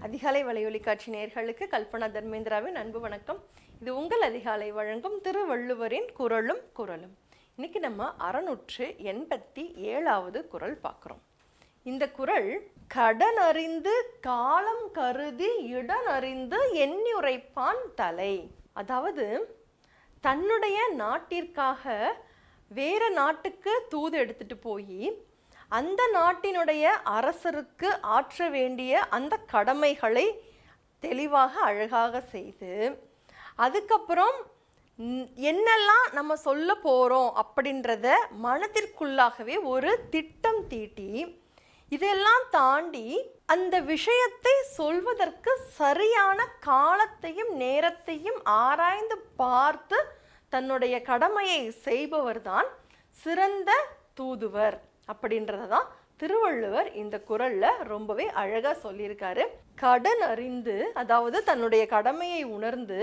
அதிகாலை வலையொலி காட்சி நேர்களுக்கு கல்பனா தர்மேந்திராவின் அன்பு வணக்கம். இது உங்கள் அதிகாலை வழங்கும் திருவள்ளுவரின் குரலும் குரலும். இன்னைக்கு நம்ம அறநூற்று எண்பத்தி ஏழாவது குரல் பார்க்குறோம். இந்த குரல் கடன் அறிந்து காலம் கருதி இடன் அறிந்து எண்ணுரைப்பான் தலை. அதாவது தன்னுடைய நாட்டிற்காக வேற நாட்டுக்கு தூது எடுத்துட்டு போய் அந்த நாட்டினுடைய அரசருக்கு ஆற்ற வேண்டிய அந்த கடமைகளை தெளிவாக அழகாக செய்து அதுக்கப்புறம் என்னெல்லாம் நம்ம சொல்ல போகிறோம் அப்படின்றத மனதிற்குள்ளாகவே ஒரு திட்டம் தீட்டி இதெல்லாம் தாண்டி அந்த விஷயத்தை சொல்வதற்கு சரியான காலத்தையும் நேரத்தையும் ஆராய்ந்து பார்த்து தன்னுடைய கடமையை செய்பவர்தான் சிறந்த தூதுவர் அப்படின்றத தான் திருவள்ளுவர் இந்த குரலில் ரொம்பவே அழகாக சொல்லியிருக்காரு. கடன் அறிந்து அதாவது தன்னுடைய கடமையை உணர்ந்து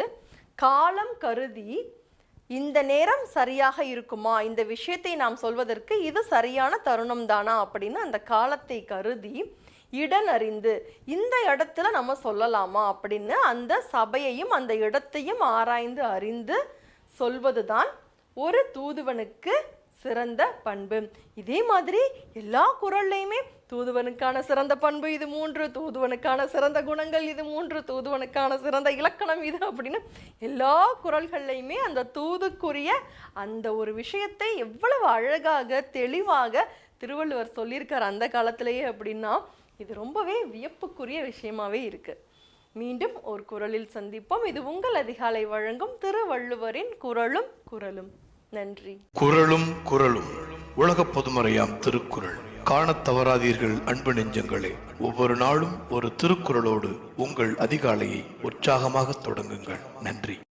காலம் கருதி இந்த நேரம் சரியாக இருக்குமா? இந்த விஷயத்தை நாம் சொல்வதற்கு இது சரியான தருணம் தானா? அப்படின்னு அந்த காலத்தை கருதி இடன் அறிந்து இந்த இடத்துல நம்ம சொல்லலாமா? அப்படின்னு அந்த சபையையும் அந்த இடத்தையும் ஆராய்ந்து அறிந்து சொல்வதுதான் ஒரு தூதுவனுக்கு சிறந்த பண்பு. இதே மாதிரி எல்லா குரல்லையுமே தூதுவனுக்கான சிறந்த பண்பு இது மூன்று தூதுவனுக்கான சிறந்த குணங்கள் இது மூன்று தூதுவனுக்கான சிறந்த இலக்கணம் இது அப்படின்னு எல்லா குரல்கள்லையுமே அந்த தூதுக்குரிய அந்த ஒரு விஷயத்தை எவ்வளவு அழகாக தெளிவாக திருவள்ளுவர் சொல்லியிருக்கார் அந்த காலத்திலேயே அப்படின்னா இது ரொம்பவே வியப்புக்குரிய விஷயமாவே இருக்கு. மீண்டும் ஒரு குரலில் சந்திப்போம். இது உங்கள் அதிகாலை வழங்கும் திருவள்ளுவரின் குரலும் குரலும். நன்றி. குரலும் குரலும் உலக பொதுமறையாம் திருக்குறள். காணத் தவறாதீர்கள் அன்பு நெஞ்சங்களே. ஒவ்வொரு நாளும் ஒரு திருக்குறளோடு உங்கள் அதிகாலையை உற்சாகமாக தொடங்குங்கள். நன்றி.